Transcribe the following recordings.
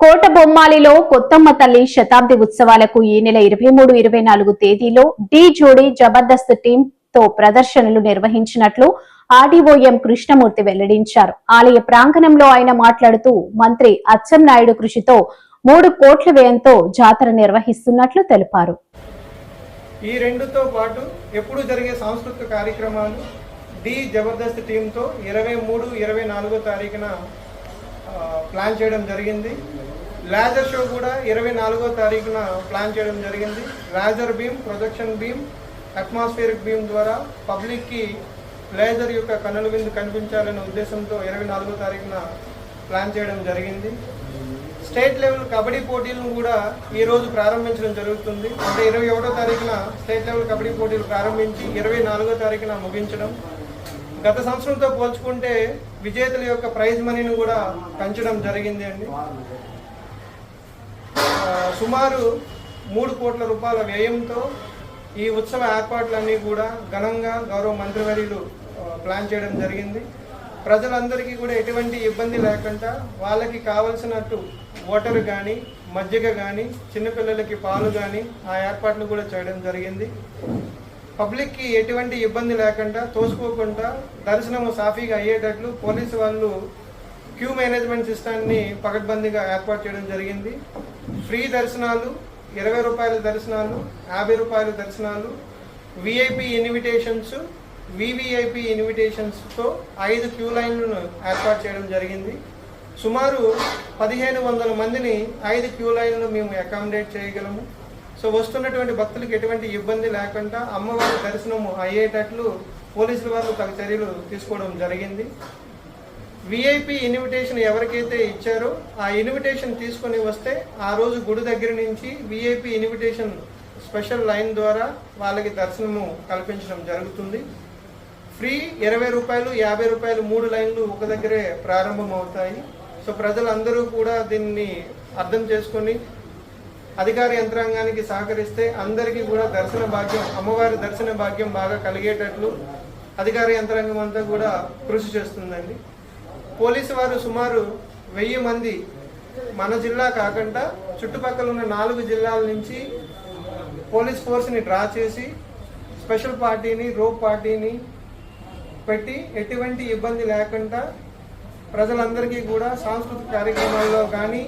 కోట బొమ్మాలిలో కొత్తమ్మ తల్లి శతాబ్ది ఉత్సవాలకు ఈ నెల ఇరవై మూడు ఇరవై నాలుగు తేదీలో డి జోడీ జబర్దస్త్ టీం తో ప్రదర్శనలు నిర్వహించినట్లు ఆర్డీఓఎం కృష్ణమూర్తి వెల్లడించారు. ఆలయ ప్రాంగణంలో ఆయన మాట్లాడుతూ మంత్రి అచ్చెన్నాయుడు కృషితో మూడు కోట్ల వ్యయంతో జాతర నిర్వహిస్తున్నట్లు తెలిపారు. ఈ రెండుతో పాటు ఎప్పుడు జరిగే సాంస్కృతిక కార్యక్రమాలు డి జబర్దస్త్ టీంతో ఇరవై మూడు ఇరవై నాలుగో తారీఖున ప్లాన్ చేయడం జరిగింది. లేజర్ షో కూడా ఇరవై నాలుగో తారీఖున ప్లాన్ చేయడం జరిగింది. Laser beam projection beam atmospheric beam ద్వారా పబ్లిక్కి లేజర్ యొక్క కనుల విందు కనిపించాలనే ఉద్దేశంతో ఇరవై నాలుగో తారీఖున ప్లాన్ చేయడం జరిగింది. స్టేట్ లెవెల్ కబడ్డీ పోటీలను కూడా ఈరోజు ప్రారంభించడం జరుగుతుంది. అంటే ఇరవై ఒకటో తారీఖున స్టేట్ లెవెల్ కబడ్డీ పోటీలు ప్రారంభించి ఇరవై నాలుగో తారీఖున ముగించడం. గత సంవత్సరంతో పోల్చుకుంటే విజేతల యొక్క ప్రైజ్ మనీని కూడా పెంచడం జరిగింది అండి సుమారు మూడు కోట్ల రూపాయల వ్యయంతో ఈ ఉత్సవ ఏర్పాట్లన్నీ కూడా ఘనంగా గౌరవ మంత్రివర్యులు ప్లాన్ చేయడం జరిగింది. ప్రజలందరికీ కూడా ఎటువంటి ఇబ్బంది లేకుండా వాళ్ళకి కావలసినట్టు వాటర్ కానీ మజ్జిగ కానీ చిన్నపిల్లలకి పాలు కానీ ఆ ఏర్పాట్లు కూడా చేయడం జరిగింది. పబ్లిక్కి ఎటువంటి ఇబ్బంది లేకుండా తోసుకోకుండా దర్శనం సాఫీగా అయ్యేటట్లు పోలీసు వాళ్ళు క్యూ మేనేజ్మెంట్ సిస్టాన్ని పకడ్బందీగా ఏర్పాటు చేయడం జరిగింది. ఫ్రీ దర్శనాలు ఇరవై రూపాయల దర్శనాలు యాభై రూపాయల దర్శనాలు విఐపి ఇన్విటేషన్స్ వివిఐపి ఇన్విటేషన్స్తో ఐదు క్యూ లైన్లను ఏర్పాటు చేయడం జరిగింది. సుమారు పదిహేను వందల మందిని ఐదు క్యూ లైన్లు మేము అకామిడేట్ చేయగలము. సో వస్తున్నటువంటి భక్తులకు ఎటువంటి ఇబ్బంది లేకుండా అమ్మవారి దర్శనము అయ్యేటట్లు పోలీసుల వారు తగు చర్యలు తీసుకోవడం జరిగింది. విఐపి ఇన్విటేషన్ ఎవరికైతే ఇచ్చారో ఆ ఇన్విటేషన్ తీసుకొని వస్తే ఆ రోజు గుడి దగ్గర నుంచి విఐపి ఇన్విటేషన్ స్పెషల్ లైన్ ద్వారా వాళ్ళకి దర్శనము కల్పించడం జరుగుతుంది. ఫ్రీ ఇరవై రూపాయలు యాభై రూపాయలు మూడు లైన్లు ఒక దగ్గరే ప్రారంభం అవుతాయి సో ప్రజలందరూ కూడా దీన్ని అర్థం చేసుకొని అధికార యంత్రాంగానికి సహకరిస్తే అందరికీ కూడా దర్శన భాగ్యం అమ్మవారి దర్శన భాగ్యం బాగా కలిగేటట్లు అధికార యంత్రాంగం అంతా కూడా కృషి చేస్తుందండి. పోలీసు వారు సుమారు వెయ్యి మంది మన జిల్లా కాకుండా చుట్టుపక్కల ఉన్న నాలుగు జిల్లాల నుంచి పోలీస్ ఫోర్స్ని డ్రా చేసి స్పెషల్ పార్టీని రోప్ పార్టీని పెట్టి ఎటువంటి ఇబ్బంది లేకుండా ప్రజలందరికీ కూడా సాంస్కృతిక కార్యక్రమాల్లో కానీ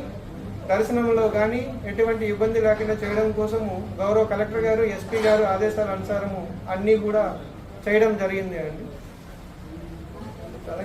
దర్శనంలో కానీ ఎటువంటి ఇబ్బంది లేకుండా చేయడం కోసము గౌరవ కలెక్టర్ గారు ఎస్పీ గారు ఆదేశాల అనుసారము అన్నీ కూడా చేయడం జరిగింది అండి. చాలా